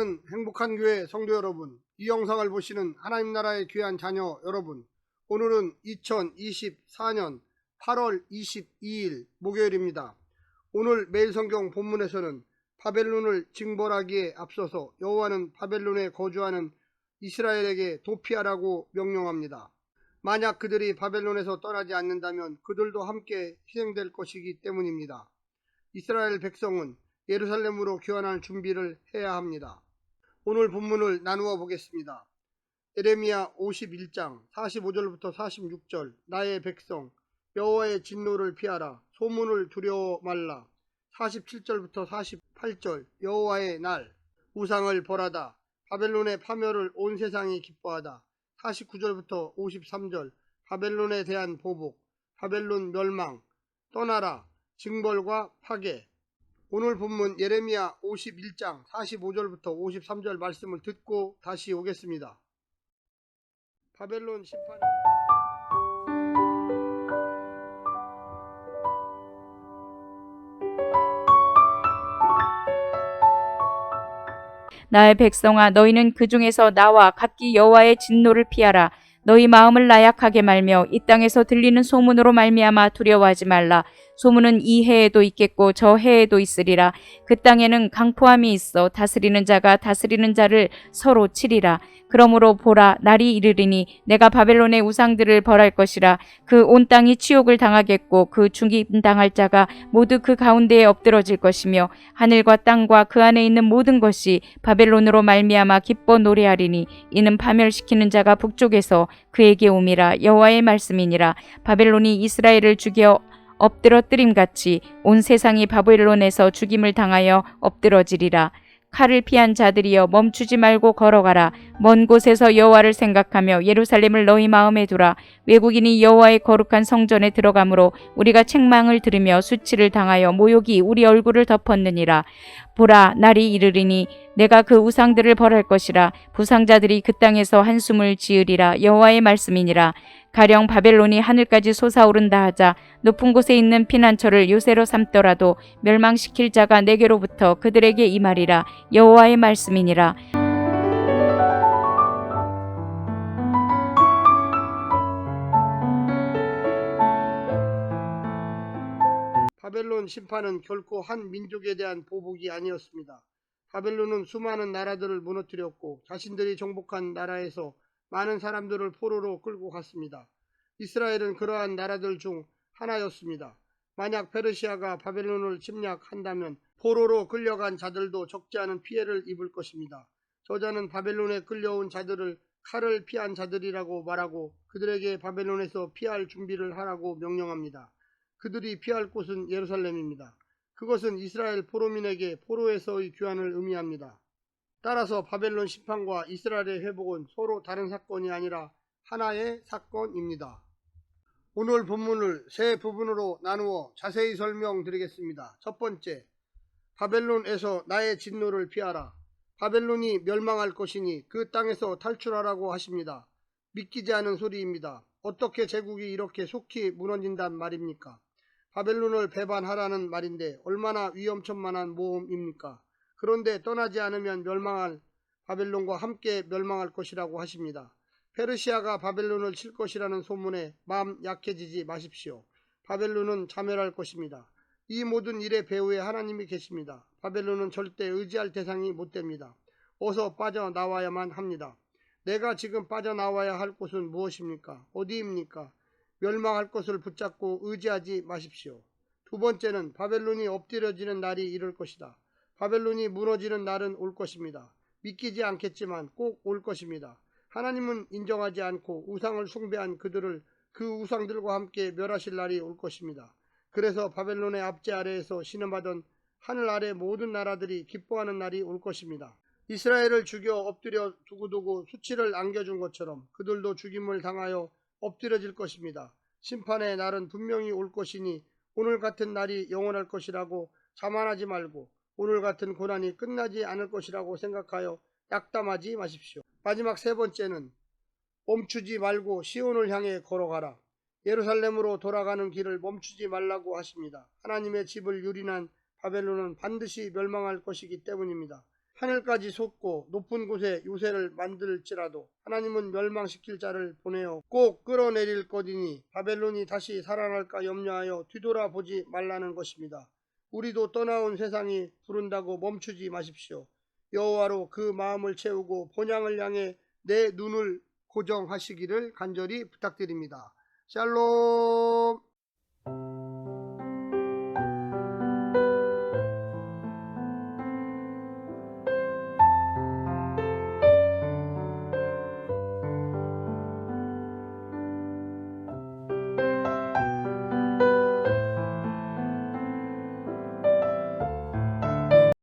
거룩한 교회 성도 여러분, 이 영상을 보시는 하나님 나라의 귀한 자녀 여러분, 오늘은 2024년 8월 22일 목요일입니다. 오늘 매일 성경 본문에서는 바벨론을 징벌하기에 앞서서 여호와는 바벨론에 거주하는 이스라엘에게 도피하라고 명령합니다. 만약 그들이 바벨론에서 떠나지 않는다면 그들도 함께 희생될 것이기 때문입니다. 이스라엘 백성은 예루살렘으로 귀환할 준비를 해야 합니다. 오늘 본문을 나누어 보겠습니다. 에레미야 51장 45절부터 46절. 나의 백성 여호와의 진노를 피하라. 소문을 두려워 말라. 47절부터 48절. 여호와의 날 우상을 벌하다. 바벨론의 파멸을 온 세상이 기뻐하다. 49절부터 53절. 바벨론에 대한 보복 바벨론 멸망. 떠나라. 징벌과 파괴 오늘 본문 예레미야 51장 45절부터 53절 말씀을 듣고 다시 오겠습니다. 바벨론 심판 나의 백성아 너희는 그 중에서 나와 각기 여호와의 진노를 피하라 너희 마음을 나약하게 말며 이 땅에서 들리는 소문으로 말미암아 두려워하지 말라 소문은 이 해에도 있겠고 저 해에도 있으리라. 그 땅에는 강포함이 있어 다스리는 자가 다스리는 자를 서로 치리라. 그러므로 보라 날이 이르리니 내가 바벨론의 우상들을 벌할 것이라. 그 온 땅이 치욕을 당하겠고 그 죽임 당할 자가 모두 그 가운데에 엎드러질 것이며 하늘과 땅과 그 안에 있는 모든 것이 바벨론으로 말미암아 기뻐 노래하리니 이는 파멸시키는 자가 북쪽에서 그에게 옴이라. 여호와의 말씀이니라. 바벨론이 이스라엘을 죽여 엎드러뜨림 같이 온 세상이 바벨론에서 죽임을 당하여 엎드러지리라. 칼을 피한 자들이여 멈추지 말고 걸어가라. 먼 곳에서 여호와를 생각하며 예루살렘을 너희 마음에 두라. 외국인이 여호와의 거룩한 성전에 들어가므로 우리가 책망을 들으며 수치를 당하여 모욕이 우리 얼굴을 덮었느니라. 보라 날이 이르리니 내가 그 우상들을 벌할 것이라. 부상자들이 그 땅에서 한숨을 지으리라. 여호와의 말씀이니라 가령 바벨론이 하늘까지 솟아오른다 하자 높은 곳에 있는 피난처를 요새로 삼더라도 멸망시킬 자가 내게로부터 그들에게 임하리라 여호와의 말씀이니라 바벨론 심판은 결코 한 민족에 대한 보복이 아니었습니다. 바벨론은 수많은 나라들을 무너뜨렸고 자신들이 정복한 나라에서 많은 사람들을 포로로 끌고 갔습니다. 이스라엘은 그러한 나라들 중 하나였습니다. 만약 페르시아가 바벨론을 침략한다면 포로로 끌려간 자들도 적지 않은 피해를 입을 것입니다. 저자는 바벨론에 끌려온 자들을 칼을 피한 자들이라고 말하고 그들에게 바벨론에서 피할 준비를 하라고 명령합니다. 그들이 피할 곳은 예루살렘입니다. 그것은 이스라엘 포로민에게 포로에서의 귀환을 의미합니다. 따라서 바벨론 심판과 이스라엘의 회복은 서로 다른 사건이 아니라 하나의 사건입니다. 오늘 본문을 세 부분으로 나누어 자세히 설명드리겠습니다. 첫 번째, 바벨론에서 나의 진노를 피하라. 바벨론이 멸망할 것이니 그 땅에서 탈출하라고 하십니다. 믿기지 않은 소리입니다. 어떻게 제국이 이렇게 속히 무너진단 말입니까? 바벨론을 배반하라는 말인데 얼마나 위험천만한 모험입니까? 그런데 떠나지 않으면 멸망할 바벨론과 함께 멸망할 것이라고 하십니다. 페르시아가 바벨론을 칠 것이라는 소문에 마음 약해지지 마십시오. 바벨론은 자멸할 것입니다. 이 모든 일의 배후에 하나님이 계십니다. 바벨론은 절대 의지할 대상이 못 됩니다. 어서 빠져나와야만 합니다. 내가 지금 빠져나와야 할 곳은 무엇입니까? 어디입니까? 멸망할 것을 붙잡고 의지하지 마십시오. 두 번째는 바벨론이 엎드려지는 날이 이를 것이다. 바벨론이 무너지는 날은 올 것입니다. 믿기지 않겠지만 꼭 올 것입니다. 하나님은 인정하지 않고 우상을 숭배한 그들을 그 우상들과 함께 멸하실 날이 올 것입니다. 그래서 바벨론의 압제 아래에서 신음하던 하늘 아래 모든 나라들이 기뻐하는 날이 올 것입니다. 이스라엘을 죽여 엎드려 두고두고 수치를 안겨준 것처럼 그들도 죽임을 당하여 엎드려질 것입니다. 심판의 날은 분명히 올 것이니 오늘 같은 날이 영원할 것이라고 자만하지 말고 오늘 같은 고난이 끝나지 않을 것이라고 생각하여 낙담하지 마십시오. 마지막 세 번째는 멈추지 말고 시온을 향해 걸어가라. 예루살렘으로 돌아가는 길을 멈추지 말라고 하십니다. 하나님의 집을 유린한 바벨론은 반드시 멸망할 것이기 때문입니다. 하늘까지 솟고 높은 곳에 요새를 만들지라도 하나님은 멸망시킬 자를 보내어 꼭 끌어내릴 것이니 바벨론이 다시 살아날까 염려하여 뒤돌아보지 말라는 것입니다. 우리도 떠나온 세상이 부른다고 멈추지 마십시오. 여호와로 그 마음을 채우고 본향을 향해 내 눈을 고정하시기를 간절히 부탁드립니다. 샬롬